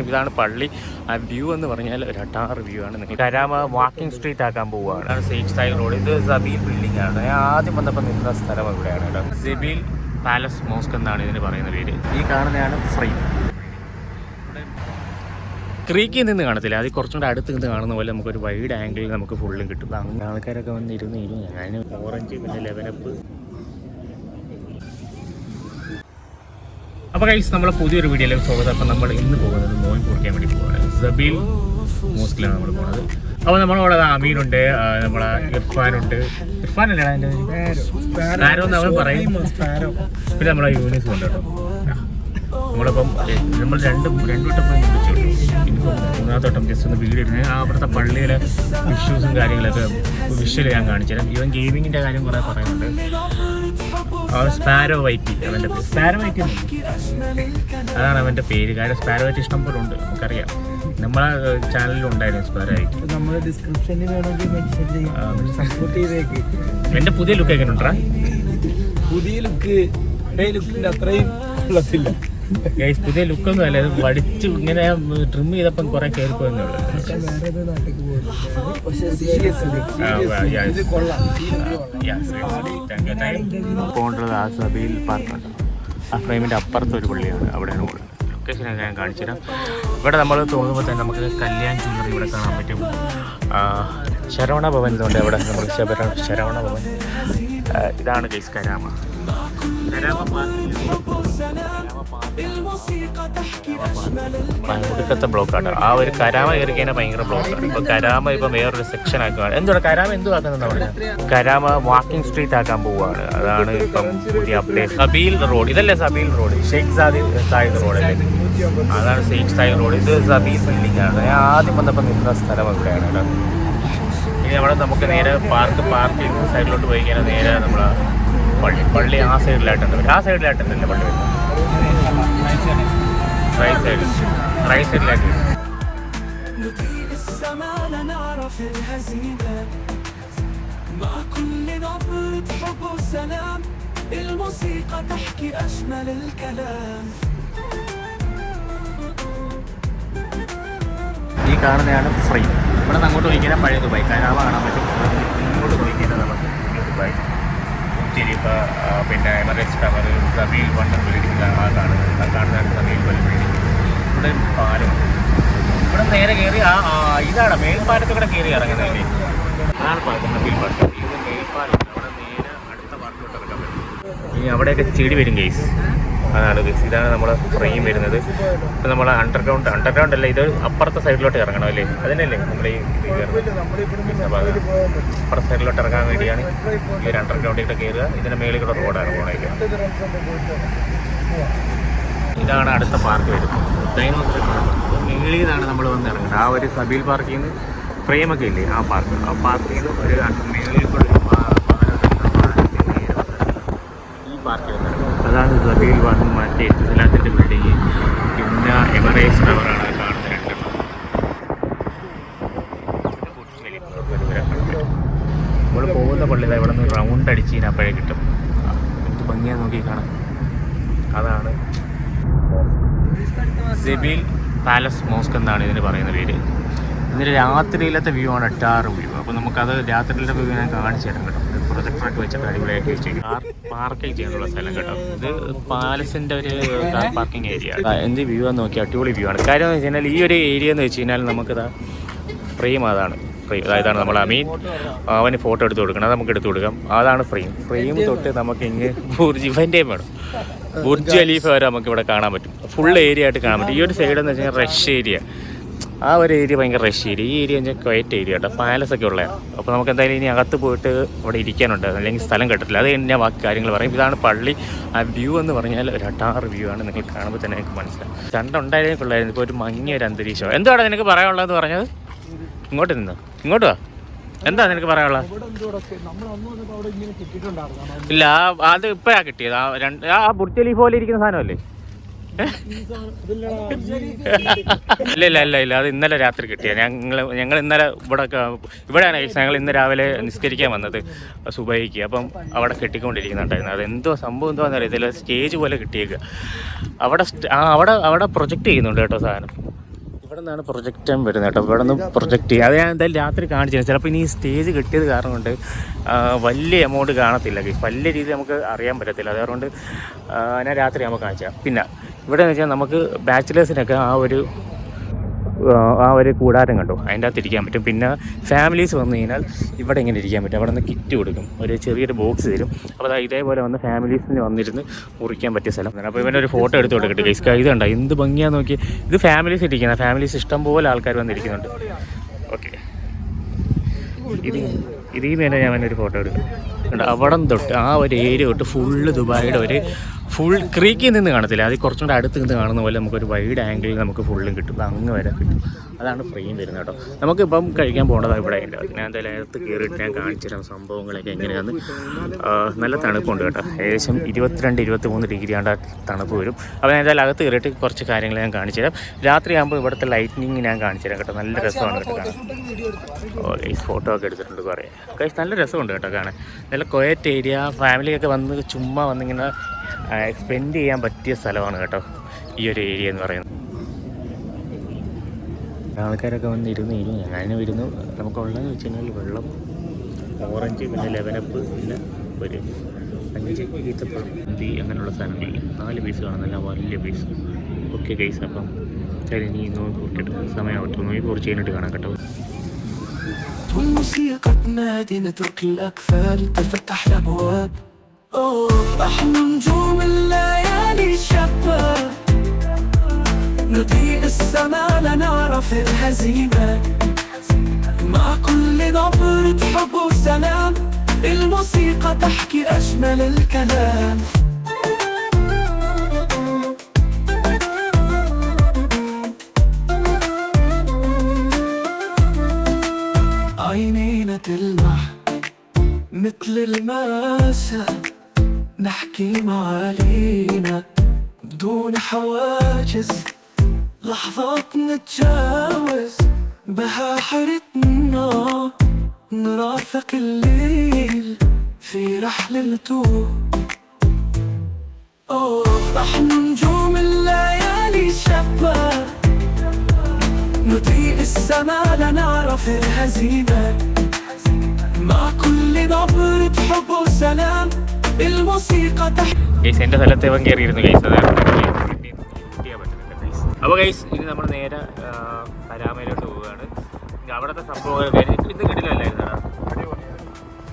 ഇതാണ് പള്ളി. ആ വ്യൂ എന്ന് പറഞ്ഞാൽ ഒരു അട്ടാറ് വ്യൂ ആണ്. നിങ്ങൾ കരാമ വാക്കിംഗ് സ്ട്രീറ്റ് ആക്കാൻ പോവുകയാണ്. അതാണ് സേഫ് റോഡ്. ഇത് സബീൽ ബിൽഡിംഗ് ആണ്. ആദ്യം വന്നപ്പോൾ നിന്ന സ്ഥലം ഇവിടെയാണ് കേട്ടോ. സബീൽ പാലസ് മോസ്ക് എന്നാണ് ഇതിന് പറയുന്ന പേര്. ഈ കാണുന്നതാണ് ഫ്രെയിം ക്രീക്കിൽ നിന്ന് കാണത്തില്ല. അത് കുറച്ചും കൂടെ അടുത്ത് നിന്ന് കാണുന്ന പോലെ നമുക്കൊരു വൈഡ് ആംഗിളിൽ നമുക്ക് ഫുള്ളും കിട്ടും. അങ്ങനെ ആൾക്കാരൊക്കെ വന്നിരുന്നു ഇരുന്ന് ഇരുന്ന് ഞാൻ ഓറഞ്ച് പിന്നെ ലെവനപ്പ് അപ്പോൾ കൈസ് നമ്മളെ പുതിയൊരു വീഡിയോയിലേക്ക് സ്വാഗതം. അപ്പോൾ നമ്മൾ ഇന്ന് പോകുന്നത് നോയിൻ കുറിക്കാൻ വേണ്ടി പോകുന്നത് സബീൽ മോസ്കിലാണ് നമ്മൾ പോകുന്നത് അപ്പോൾ നമ്മളവിടെ അമീനുണ്ട് നമ്മളെ ഇർഫാനുണ്ട്. ഇർഫാൻ അല്ലേ പറയും പിന്നെ നമ്മളെ യൂണിസ് ഉണ്ട് കേട്ടോ. നമ്മളിപ്പം നമ്മൾ രണ്ട് രണ്ട് വട്ടം പോയി മൂന്നാമത്തെ വട്ടം ജസ്റ്റ് ഒന്ന് വീട് ഇരുന്ന് ആ അവിടുത്തെ പള്ളിയിലെ ഇഷ്യൂസും കാര്യങ്ങളൊക്കെ വിഷ്വൽ ഞാൻ കാണിച്ചു തരാം ഈവൻ ഗെയിമിങ്ങിന്റെ കാര്യം കുറേ പറയുന്നുണ്ട്. സ്പാരോ വൈറ്റി അവന്റെ പേര്. സ്പാരോ വൈറ്റി അതാണ് അവന്റെ പേര്. കാര്യം സ്പാരോ വൈറ്റി ഇഷ്ടം പോലെ ഉണ്ട് നമുക്കറിയാം. നമ്മളെ ചാനലിൽ ഉണ്ടായിരുന്നു സ്പാരോ വൈറ്റി. നമ്മുടെ ഡിസ്ക്രിപ്ഷനിൽ വേണമെങ്കിൽ മെൻഷൻ ചെയ്യാം. സപ്പോർട്ട് ചെയ്തേക്ക്. എന്റെ പുതിയ ലുക്ക് എങ്ങനെ ഉണ്ടാ പുതിയ ലുക്ക് ലുക്കിന്റെ അത്രയും അത്രയും കൊള്ളത്തില്ല. ഗൈസ് പുതിയ ലുക്കൊന്നും അല്ല. ഇത് ഇങ്ങനെ ട്രിം ചെയ്തപ്പം കുറെ കൊള്ളാം. പോകേണ്ടത് ആ സബീൽ പാർക്കുണ്ട് ആ ഫ്രെയിമിന്റെ അപ്പുറത്ത് ഒരു പള്ളിയാണ് അവിടെ പോകുന്നത് ഞാൻ കാണിച്ചു തരാം ഇവിടെ നമ്മൾ തോന്നുമ്പോൾ തന്നെ നമുക്ക് കല്യാൺ ജ്വല്ലറി ഇവിടെ കാണാൻ പറ്റും. ശരവണ ഭവൻ എന്നുണ്ട് അവിടെ നമ്മൾ ശരവണ ഭവൻ. ഇതാണ് ഗൈസ് കരാമ. ഒടുക്കത്തെ ബ്ലോക്കാണ്. ആ ഒരു കരാമ കയറി കഴിഞ്ഞാൽ ഭയങ്കര ബ്ലോക്കാണ്. ഇപ്പൊ കരാമ ഇപ്പൊ വേറൊരു സെക്ഷൻ ആക്കുകയാണ് എന്തുവാ? കരാമ എന്തോ ആക്കുന്നത് അവിടെ കരാമ വാക്കിംഗ് സ്ട്രീറ്റ് ആക്കാൻ പോവുകയാണ്. അതാണ് ഇപ്പം പുതിയ അപ്ഡേറ്റ് സബീൽ റോഡ്. ഇതല്ലേ സബീൽ റോഡ്? ഷെയ്ഖ് സാദി സായിദ് റോഡ് അല്ലേ? അതാണ് ഷെയ്ഖ് സായിദ് റോഡ്. ഇത് സബീൽ ബിൽഡിംഗ് ആണ്. ഞാൻ ആദ്യം വന്നപ്പോൾ നിന്ന സ്ഥലം അവിടെയാണ് ഇനി അവിടെ നമുക്ക് നേരെ പാർക്ക് പാർക്ക് സൈഡിലോട്ട് പോയി കഴിഞ്ഞാൽ നേരെ നമ്മളെ പള്ളി പള്ളി ആ സൈഡിലായിട്ടുണ്ട് ആ സൈഡിലായിട്ടല്ലേ പള്ളി വരുന്നത് റൈറ്റ് സൈഡ് റൈറ്റ് സൈഡിലായിട്ട് نطير السما لنعرف الهزيمة مع كل نبرة حب وسلام الموسيقى تحكي أجمل الكلام ഈ കാണുന്നതാണ് ഫ്രീ ഇവിടെ നിന്ന് അങ്ങോട്ട് നോക്കിയാൽ പഴയ ദുബായ് കനാവ കാണാൻ പറ്റും ഇങ്ങോട്ട് നോക്കിയാൽ നമുക്ക് ന്യൂ ദുബായ് ചിരിപ്പ പിന്നെ എമറേറ്റ്സ് ടവർ സബീൽ വണ്ടർ വിളിക്കുന്ന ആ കാണുന്നത് ആ കാണുന്നതാണ് സബീൽ ബിൽഡിംഗ് ഇവിടെ പാലം ഇവിടെ നേരെ കയറി ആ ഇതാണ് മേൽപ്പാലത്ത് കൂടെ കയറി ഇറങ്ങുന്നതല്ലേ? അതാണ് പാലം സബീൽ പാലം ഇത് മേൽപ്പാലം അവിടെ നേരെ അടുത്ത പാർക്കിലോട്ട് ഇറക്കാൻ പറ്റും. ഇനി അവിടെയൊക്കെ ചെടി വരും കേസ് അതാണ് ഗസ് ഇതാണ് നമ്മുടെ ഫ്രെയിം വരുന്നത്. ഇപ്പം നമ്മൾ അണ്ടർഗ്രൗണ്ട് അണ്ടർഗ്രൗണ്ട് അല്ല ഇത് അപ്പുറത്തെ സൈഡിലോട്ട് ഇറങ്ങണം അല്ലേ? അതിനല്ലേ നമ്മൾ ഈ അപ്പുറത്തെ സൈഡിലോട്ട് ഇറങ്ങാൻ വേണ്ടിയാണ് ഈ ഒരു അണ്ടർഗ്രൗണ്ടിൽ കയറുക. ഇതിന്റെ മേളിൽ കൂടെ റോഡാണ് പോണേക്ക് ഇതാണ് അടുത്ത പാർക്ക് വരുന്നത് മേളിൽ നിന്നാണ് നമ്മൾ വന്ന് ഇറങ്ങുന്നത്. ആ ഒരു സബീൽ പാർക്കിൽ നിന്ന് ഫ്രെയിമൊക്കെ ഇല്ലേ? ആ പാർക്ക് ആ പാർക്കിൽ നിന്ന് ഒരു മേളിൽ കൂടെ ഈ പാർക്കിൽ നിന്ന് അതാണ് സബീൽ വൺ മറ്റേ എത്തുസലാത്തിന്റെ ബിൽഡിങ് യുന്ന എമറേറ്റ്സ് ടവറാണ് കാണുന്ന രണ്ടെണ്ണം നമ്മൾ പോകുന്ന പള്ളിയിൽ ഇവിടെ നിന്ന് റൗണ്ട് അടിച്ച് കഴിഞ്ഞാൽ അപ്പോഴേ കിട്ടും. എന്ത് ഭംഗിയാ നോക്കി കാണാം അതാണ് സെബീൽ പാലസ് മോസ്ക് എന്നാണ് ഇതിന് പറയുന്ന പേര്. ഇതിന്റെ രാത്രിയിലത്തെ വ്യൂ ആണ് എട്ടാറ് വ്യൂ അപ്പോൾ നമുക്കത് രാത്രിയിലത്തെ വ്യൂ ഞാൻ കാണിച്ചു തരാം കേട്ടോ. പ്രൊജക്ടറൊക്കെ വെച്ചിട്ട് അടിപൊളിയാക്കി വെച്ചേക്കും കാർ പാർക്കിംഗ് ചെയ്യാനുള്ള സ്ഥലം കേട്ടോ. ഇത് പാലസിന്റെ ഒരു കാർ പാർക്കിംഗ് ഏരിയ എന്ത് വ്യൂ ആണ് നോക്കിയാൽ അടിപൊളി വ്യൂ ആണ്. കാര്യം എന്ന് വെച്ച് കഴിഞ്ഞാൽ ഈ ഒരു ഏരിയ എന്ന് വെച്ച് കഴിഞ്ഞാൽ നമുക്കിതാ ഫ്രെയിം അതാണ്. ഫ്രെയിം അതായതാണ് നമ്മൾ അമീൻ അവന് ഫോട്ടോ എടുത്ത് കൊടുക്കണം. അത് നമുക്ക് എടുത്ത് കൊടുക്കാം. അതാണ് ഫ്രെയിം ഫ്രെയിം തൊട്ട് നമുക്ക് ഇങ്ങ് ബുർജ് ഇവന്റെയും വേണം. ബുർജ് അലീഫ് വരെ നമുക്ക് ഇവിടെ കാണാൻ പറ്റും. ഫുൾ ഏരിയ ആയിട്ട് കാണാൻ പറ്റും. ഈ ഒരു സൈഡ് എന്ന് വെച്ച് കഴിഞ്ഞാൽ റഷ് ഏരിയ ആ ഒരു ഏരിയ ഭയങ്കര റഷ് ഏരിയ ഈ ഏരിയ വെച്ചാൽ ക്വയറ്റ് ഏരിയ കേട്ടോ. പാലസ് ഒക്കെ ഉള്ളതാണ്. അപ്പോൾ നമുക്ക് എന്തായാലും ഇനി അകത്ത് പോയിട്ട് അവിടെ ഇരിക്കാനുണ്ട്. അല്ലെങ്കിൽ സ്ഥലം കിട്ടില്ല അത് ഞാൻ ബാക്കി കാര്യങ്ങൾ പറയും. ഇതാണ് പള്ളി. ആ വ്യൂ എന്ന് പറഞ്ഞാൽ ഒരു അട്ടാറ് വ്യൂ ആണ്. നിങ്ങൾ കാണുമ്പോൾ തന്നെ നിങ്ങൾക്ക് മനസ്സിലാവും. ഉണ്ടായിരുന്നു കൊള്ളായിരുന്നു. ഇപ്പോൾ ഒരു മങ്ങിയ ഒരു അന്തരീക്ഷം. എന്താണ് നിനക്ക് പറയാനുള്ളതെന്ന് പറഞ്ഞത്? ഇങ്ങോട്ട് നിന്ന്. ഇങ്ങോട്ട് വാ. എന്താ നിനക്ക് പറയാനുള്ളത്? ഇല്ല അത് ഇപ്പഴാ കിട്ടിയത്. ആ രണ്ട് ആ ബുർജലി പോലെ ഇരിക്കുന്ന സാധനമല്ലേ? ഇല്ല ഇല്ല ഇല്ല അത് ഇന്നലെ രാത്രി കിട്ടിയ. ഞങ്ങൾ ഞങ്ങൾ ഇന്നലെ ഇവിടെ ഇവിടെയാണ്. ഞങ്ങൾ ഇന്ന് രാവിലെ നിസ്കരിക്കാൻ വന്നത്. സുബൈക്ക്. അപ്പം അവിടെ കെട്ടിക്കൊണ്ടിരിക്കുന്നുണ്ടായിരുന്നു. അത് എന്തോ സംഭവം എന്തോ എന്നറിയത്തില്ല സ്റ്റേജ് പോലെ കിട്ടിയേക്കുക അവിടെ ആ അവിടെ അവിടെ പ്രൊജക്റ്റ് ചെയ്യുന്നുണ്ട് കേട്ടോ സാധനം. ഇവിടെ നിന്നാണ് പ്രൊജക്റ്റ് വരുന്നത് കേട്ടോ. ഇവിടെ നിന്ന് പ്രൊജക്റ്റ് ചെയ്യുക അത് ഞാൻ എന്തായാലും രാത്രി കാണിച്ചു ചിലപ്പോൾ ഇനി സ്റ്റേജ് കിട്ടിയത് കാരണം കൊണ്ട് വലിയ എമൗണ്ട് കാണത്തില്ല. വലിയ രീതി നമുക്ക് അറിയാൻ പറ്റത്തില്ല. അതുകൊണ്ട് ഞാൻ രാത്രി നമുക്ക് കാണിച്ചാൽ പിന്നെ ഇവിടെ വെച്ചാൽ നമുക്ക് ബാച്ചിലേഴ്സിനൊക്കെ ആ ഒരു ആ, ആ ഒരു കൂടാരം കണ്ടു. അതിന്റെ അകത്ത് ഇരിക്കാൻ പറ്റും. പിന്നെ ഫാമിലീസ് വന്നു കഴിഞ്ഞാൽ ഇവിടെ ഇങ്ങനെ ഇരിക്കാൻ പറ്റും. അവിടെ നിന്ന് കിറ്റ് കൊടുക്കും. ഒരു ചെറിയൊരു ബോക്സ് തരും. അപ്പോൾ അത് ഇതേപോലെ വന്ന് ഫാമിലീസിന് വന്നിരുന്ന് മുറിക്കാൻ പറ്റിയ സ്ഥലം. അപ്പോൾ ഇവന്റെ ഒരു ഫോട്ടോ എടുത്ത് കൊടുക്കട്ടെ ഗൈസ് ഇത് കണ്ടോ? എന്ത് ഭംഗിയാന്ന് നോക്കി. ഇത് ഫാമിലീസ് ഇരിക്കുന്ന ഫാമിലീസ് ഇഷ്ടം പോലെ ആൾക്കാർ വന്നിരിക്കുന്നുണ്ട്. ഓക്കെ ഇത് ഇതിൽ നിന്ന് തന്നെ ഞാൻ ഒരു ഫോട്ടോ എടുക്കും. കണ്ടോ അവിടം തൊട്ട് ആ ഒരു ഏരിയ തൊട്ട് ഫുള്ള് ദുബായിയുടെ ഒരു ഫുൾ ക്രീക്കിൽ നിന്ന് കാണത്തില്ല. അത് കുറച്ചും കൂടെ അടുത്ത് നിന്ന് കാണുന്ന പോലെ നമുക്കൊരു വൈഡ് ആംഗിളിൽ നമുക്ക് ഫുള്ളും കിട്ടും. അങ്ങ് വരെ കിട്ടും. അതാണ് ഫ്രെയിം വരുന്നത് കേട്ടോ. നമുക്കിപ്പം കഴിക്കാൻ പോകേണ്ടത് ഇവിടെ. ഉണ്ട് ഞാൻ എന്തായാലും അകത്ത് കയറിയിട്ട് ഞാൻ കാണിച്ചിരുന്ന സംഭവങ്ങളൊക്കെ എങ്ങനെയാന്ന്. നല്ല തണുപ്പുണ്ട് കേട്ടോ. ഏകദേശം ഇരുപത്തിരണ്ട് ഇരുപത്തി മൂന്ന് ഡിഗ്രി ആണ്ട് തണുപ്പ് വരും. അപ്പോൾ ഞാൻ എന്തായാലും അകത്ത് കയറിയിട്ട് കുറച്ച് കാര്യങ്ങൾ ഞാൻ കാണിച്ചു തരാം. രാത്രി ആകുമ്പോൾ ഇവിടുത്തെ ലൈറ്റിനിങ് ഞാൻ കാണിച്ചു തരാം കേട്ടോ. നല്ല രസമാണ് കേട്ടോ കാണാൻ. ഓ ഗൈസ് ഫോട്ടോ ഒക്കെ എടുത്തിട്ടുണ്ട് കുറേ. ഗൈസ് നല്ല രസമുണ്ട് കേട്ടോ കാണാൻ. നല്ല കൊയറ്റ് ഏരിയ ഫാമിലിയൊക്കെ വന്ന് ചുമ്മാ വന്നിങ്ങനെ സ്പെൻഡ് ചെയ്യാൻ പറ്റിയ സ്ഥലമാണ് കേട്ടോ ഈ ഒരു ഏരിയ എന്ന് പറയുന്നത്. ആൾക്കാരൊക്കെ വന്ന് ഇരുന്ന് ഇരുന്ന് ഞാനും ഇരുന്നു നമുക്കുള്ളതെന്ന് വെച്ച് കഴിഞ്ഞാൽ വെള്ളം ഓറഞ്ച് പിന്നെ ലെവനപ്പ് പിന്നെ ഒരു അഞ്ച് ഈത്തപ്പഴം അങ്ങനെയുള്ള സാധനങ്ങൾ. നാല് പീസ് കാണുന്നില്ല വലിയ പീസ് ഓക്കെ ഗൈസ് അപ്പം ശരി നീ നോക്കി സമയം ആവട്ടെ നോക്കി കുറിച്ച് കഴിഞ്ഞിട്ട് കാണാം കേട്ടോ. تنادي نترك الأكفال تفتح الأبواب. نحن نجوم الليالي الشابة نضيء السما لا نعرف الهزيمة. مع كل نبرة حب وسلام الموسيقى تحكي أجمل الكلام. لحظات نتجاوز بها حرتنا نرافق الليل في رحلته أوه نحن نجوم الليالي شابة. نطيء السماء لنعرف الهزيمة. مع كل نبرة حب وسلام الموسيقى تحكي جايز عندها ثلاثة അപ്പോൾ ഗൈസ് ഇനി നമ്മൾ നേരെ പരാമയിലോട്ട് പോവുകയാണ്. അവിടുത്തെ സംഭവം ഇത് കിട്ടില്ലല്ലായിരുന്നു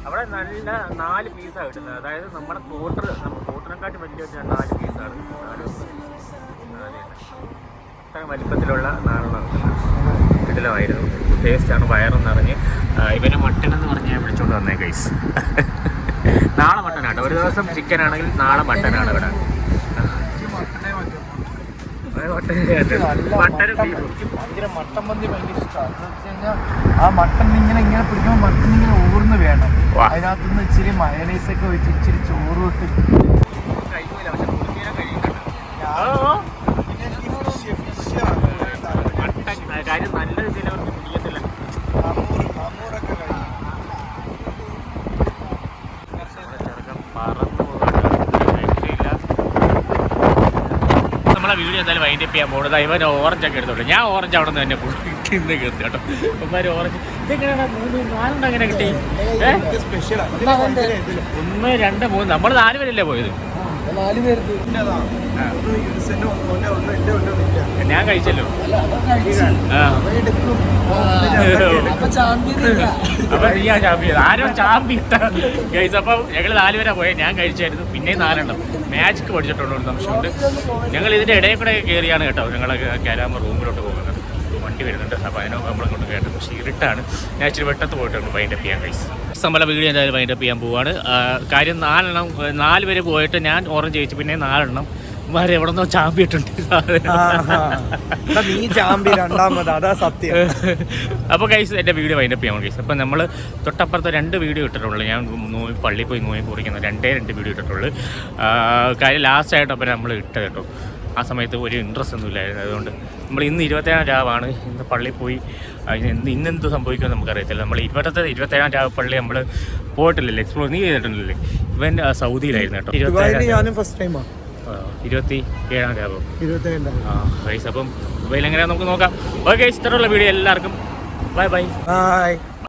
അവിടെ നല്ല നാല് പീസാണ് കിട്ടുന്നത്. അതായത് നമ്മുടെ ക്വാർട്ടർ നമ്മുടെ ക്വാർട്ടറിനെക്കാട്ടി വലിയ നാല് പീസാണ് നാല് ഇത്ര വലിപ്പത്തിലുള്ള നാലെണ്ണം കിടിലമായിരുന്നു. ടേസ്റ്റാണ് വയറും നിറഞ്ഞ്. ഇവനെ മട്ടൻ എന്ന് പറഞ്ഞ് ഞാൻ വിളിച്ചുകൊണ്ട് വന്നേ ഗൈസ് നാളെ മട്ടനാണ് ഒരു ദിവസം ചിക്കൻ ആണെങ്കിൽ നാളെ മട്ടനാണ് ഇവിടെ. ഭയങ്കര മട്ടൻ മന്തി ഭയങ്കര ഇഷ്ടമാണ് എന്ന് വെച്ച് കഴിഞ്ഞാൽ ആ മട്ടൻ ഇങ്ങനെ ഇങ്ങനെ പിടിക്കുമ്പോൾ മട്ടൻ ഇങ്ങനെ ഊർന്ന് വേണം. അതിനകത്തുനിന്ന് ഇച്ചിരി മയണൈസ് വെച്ച് ഇച്ചിരി ചോറ് ഇട്ട് കഴിയൂല പക്ഷെ കുടിക്കാൻ കഴിയുന്നുണ്ട് മട്ടൻ കാര്യം നല്ലത് ചിലവർക്ക് പിടിക്കത്തില്ല നമ്മുടെ ചെറുക്കൻ പറന്നു പോകാൻ രക്ഷയില്ല. നമ്മളെ വീഡിയോ എന്തായാലും വൈൻഡ് അപ്പ് ചെയ്യാൻ പോകുന്നത് ഇവൻ ഓറഞ്ച് ഒക്കെ എടുത്തോട്ടെ. ഞാൻ ഓറഞ്ച് അവിടെ നിന്ന് തന്നെ കയറി കേട്ടോ. ഇവന്മാർ ഓറഞ്ച് ഇതെങ്ങനെയാണ് മൂന്ന് നാലെണ്ണം അങ്ങനെ കിട്ടി? ഒന്ന് രണ്ട് മൂന്ന്. നമ്മൾ നാല് പേരല്ലേ പോയത്? നാല് പേർക്ക്. ഞാൻ കഴിച്ചല്ലോ. ആ. അപ്പൊ നീയാ ചാമ്പ്യൻ ആരോ ചാമ്പ്യൻ ഗൈസ് അപ്പൊ ഞങ്ങൾ നാലുപേരാ പോയത് ഞാൻ കഴിച്ചായിരുന്നു. പിന്നെ നാലെണ്ണം. മാജിക്ക് പഠിച്ചിട്ടുണ്ടോ എന്ന് സംശയമുണ്ട് ഞങ്ങൾ ഇതിന്റെ ഇടയിൽ കൂടെ കയറിയാണ് കേട്ടോ. ഞങ്ങൾ കയറാമ റൂമിലോട്ട് പോകുന്നത്. വണ്ടി വരുന്നുണ്ട്. അപ്പോൾ അതിനോ നമ്മളങ്ങോട്ട് കേട്ടത്. പക്ഷേ ഇരുട്ടാണ്. ഞാൻ ഇച്ചിരി വെട്ടത്ത് പോയിട്ടുണ്ട്. വൈൻഡപ്പ് ചെയ്യാൻ ഗൈസ് നമ്മളെ വീഡിയോ എന്തായാലും വൈൻഡപ്പ് ചെയ്യാൻ പോവാണ്. കാര്യം നാലെണ്ണം നാല് പേര് പോയിട്ട് ഞാൻ ഓറഞ്ച് ചോദിച്ചു പിന്നെ നാലെണ്ണം മാരെ എവിടെ നിന്നോ ചാമ്പിയിട്ടുണ്ട് നീ ചാമ്പി രണ്ടാമത്. അതാ സത്യം. അപ്പോൾ ഗൈസ് എന്റെ വീഡിയോ വൈൻഡപ്പ് ചെയ്യാം കൈസ് അപ്പോൾ നമ്മൾ തൊട്ടപ്പുറത്ത് രണ്ട് വീഡിയോ ഇട്ടിട്ടുള്ളൂ. ഞാൻ നോയി പള്ളിയിൽ പോയി നോയി കുറിക്കുന്ന രണ്ടേ രണ്ട് വീഡിയോ ഇട്ടിട്ടുള്ളൂ. കാര്യം ലാസ്റ്റ് ആയിട്ട് അപ്പോൾ നമ്മൾ ഇട്ടത് കേട്ടോ. ആ സമയത്ത് ഒരു ഇൻട്രസ്റ്റ് ഒന്നും ഇല്ലായിരുന്നു അതുകൊണ്ട് നമ്മൾ ഇന്ന് ഇരുപത്തേഴാം രാവാണ്. ഇന്ന് പള്ളിയിൽ പോയി ഇന്ന് ഇന്നെന്ത് സംഭവിക്കുമെന്ന് നമുക്കറിയത്തില്ല. നമ്മൾ ഇരുപത്തെ ഇരുപത്തേഴാം രാവ് പള്ളി നമ്മൾ പോയിട്ടില്ലല്ലേ? എക്സ്പ്ലോർ നീ ചെയ്തിട്ടുണ്ടല്ലേ? ഇവൻ സൗദിയിലായിരുന്നു കേട്ടോ. ഇരുപത്തേഴാം ഫസ്റ്റ് ടൈമാണ് ഇരുപത്തി ഏഴാം രാവ്? ആ ഗൈസ് അപ്പം മൊബൈൽ എങ്ങനെയാണെന്ന് നമുക്ക് നോക്കാം. ഓക്കെ ഇഷ്ടമുള്ള വീഡിയോ എല്ലാവർക്കും. Bye bye bye